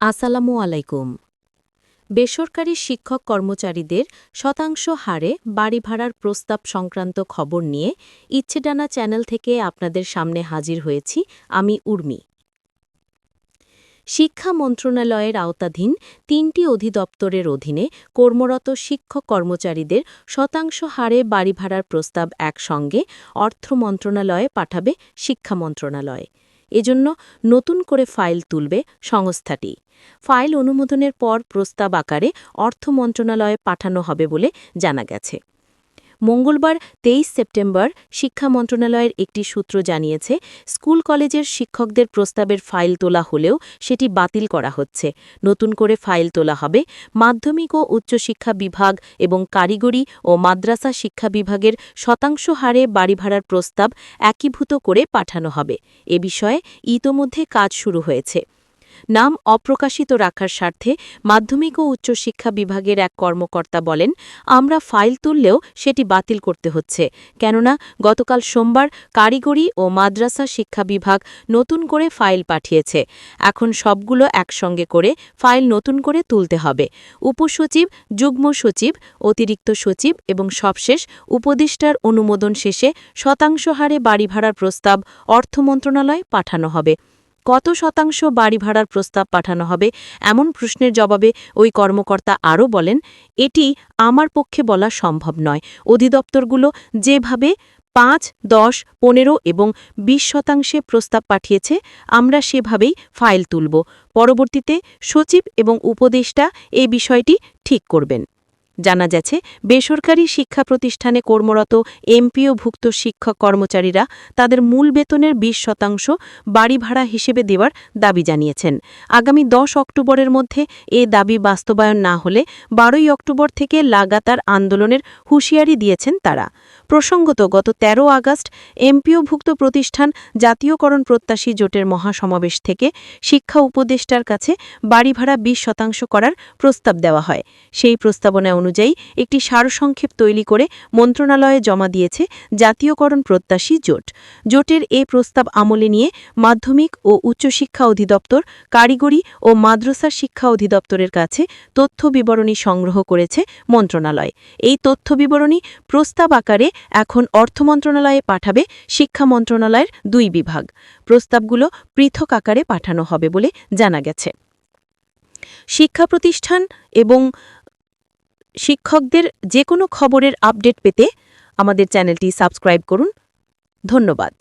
আসসালামু আলাইকুম। বেসরকারি শিক্ষক কর্মচারীদের শতাংশ হারে বাড়ি ভাড়ার প্রস্তাব সংক্রান্ত খবর নিয়ে ইচ্ছেডানা চ্যানেল থেকে আপনাদের সামনে হাজির হয়েছি আমি উর্মি। শিক্ষা মন্ত্রণালয়ের আওতাধীন তিনটি অধিদপ্তরের অধীনে কর্মরত শিক্ষক কর্মচারীদের শতাংশ হারে বাড়ি ভাড়ার প্রস্তাব একসঙ্গে অর্থ মন্ত্রণালয়ে পাঠাবে শিক্ষা মন্ত্রণালয়। এজন্য নতুন করে ফাইল তুলবে সংস্থাটি। ফাইল অনুমোদনের পর প্রস্তাব আকারে অর্থ মন্ত্রণালয়ে পাঠানো হবে বলে জানা গেছে। মঙ্গলবার, তেইশ সেপ্টেম্বর, শিক্ষা মন্ত্রণালয়ের একটি সূত্র জানিয়েছে, স্কুল কলেজের শিক্ষকদের প্রস্তাবের ফাইল তোলা হলেও সেটি বাতিল করা হচ্ছে। নতুন করে ফাইল তোলা হবে। মাধ্যমিক ও উচ্চশিক্ষা বিভাগ এবং কারিগরি ও মাদ্রাসা শিক্ষা বিভাগের শতাংশ হারে বাড়ি ভাড়ার প্রস্তাব একীভূত করে পাঠানো হবে। এ বিষয়ে ইতোমধ্যে কাজ শুরু হয়েছে। নাম অপ্রকাশিত রাখার স্বার্থে মাধ্যমিক ও উচ্চশিক্ষা বিভাগের এক কর্মকর্তা বলেন, আমরা ফাইল তুললেও সেটি বাতিল করতে হচ্ছে। কেননা, গতকাল সোমবার কারিগরি ও মাদ্রাসা শিক্ষা বিভাগ নতুন করে ফাইল পাঠিয়েছে। এখন সবগুলো একসঙ্গে করে ফাইল নতুন করে তুলতে হবে। উপসচিব, যুগ্ম সচিব, অতিরিক্ত সচিব এবং সবশেষ উপদেষ্টার অনুমোদন শেষে শতাংশ হারে বাড়ি ভাড়ার প্রস্তাব অর্থ মন্ত্রণালয়ে পাঠানো হবে। কত শতাংশ বাড়ি ভাড়ার প্রস্তাব পাঠানো হবে এমন প্রশ্নের জবাবে ওই কর্মকর্তা আরও বলেন, এটি আমার পক্ষে বলা সম্ভব নয়। অধিদপ্তরগুলো যেভাবে পাঁচ, দশ, পনেরো এবং ২০ শতাংশে প্রস্তাব পাঠিয়েছে, আমরা সেভাবেই ফাইল তুলব। পরবর্তীতে সচিব এবং উপদেষ্টা এই বিষয়টি ঠিক করবেন। জানা গেছে, বেসরকারি শিক্ষা প্রতিষ্ঠানে কর্মরত এমপিওভুক্ত শিক্ষক কর্মচারীরা তাদের মূল বেতনের ২০ শতাংশ বাড়ি ভাড়া হিসেবে দেওয়ার দাবি জানিয়েছেন। আগামী দশ অক্টোবরের মধ্যে এ দাবি বাস্তবায়ন না হলে বারোই অক্টোবর থেকে লাগাতার আন্দোলনের হুঁশিয়ারি দিয়েছেন তারা। প্রসঙ্গত গত ১৩ আগস্ট এমপিওভুক্ত প্রতিষ্ঠান জাতীয়করণ প্রত্যাশী জোটের মহাসমাবেশ থেকে শিক্ষা উপদেষ্টার কাছে বাড়ি ভাড়া ২০ শতাংশ করার প্রস্তাব দেওয়া হয়। সেই প্রস্তাবনা অনুযায়ী একটি সারসংক্ষেপ তৈরি করে মন্ত্রণালয়ে জমা দিয়েছে জাতীয়করণ প্রত্যাশী জোট। জোটের এ প্রস্তাব আমলে নিয়ে মাধ্যমিক ও উচ্চশিক্ষা অধিদপ্তর, কারিগরি ও মাদ্রাসা শিক্ষা অধিদপ্তরের কাছে তথ্য বিবরণী সংগ্রহ করেছে মন্ত্রণালয়। এই তথ্য বিবরণী প্রস্তাব আকারে এখন অর্থ মন্ত্রণালয়ে পাঠাবে শিক্ষা মন্ত্রণালয়ের দুই বিভাগ। প্রস্তাবগুলো পৃথক আকারে পাঠানো হবে বলে জানা গেছে। শিক্ষা প্রতিষ্ঠান এবং শিক্ষকদের যে কোনো খবরের আপডেট পেতে আমাদের চ্যানেলটি সাবস্ক্রাইব করুন। ধন্যবাদ।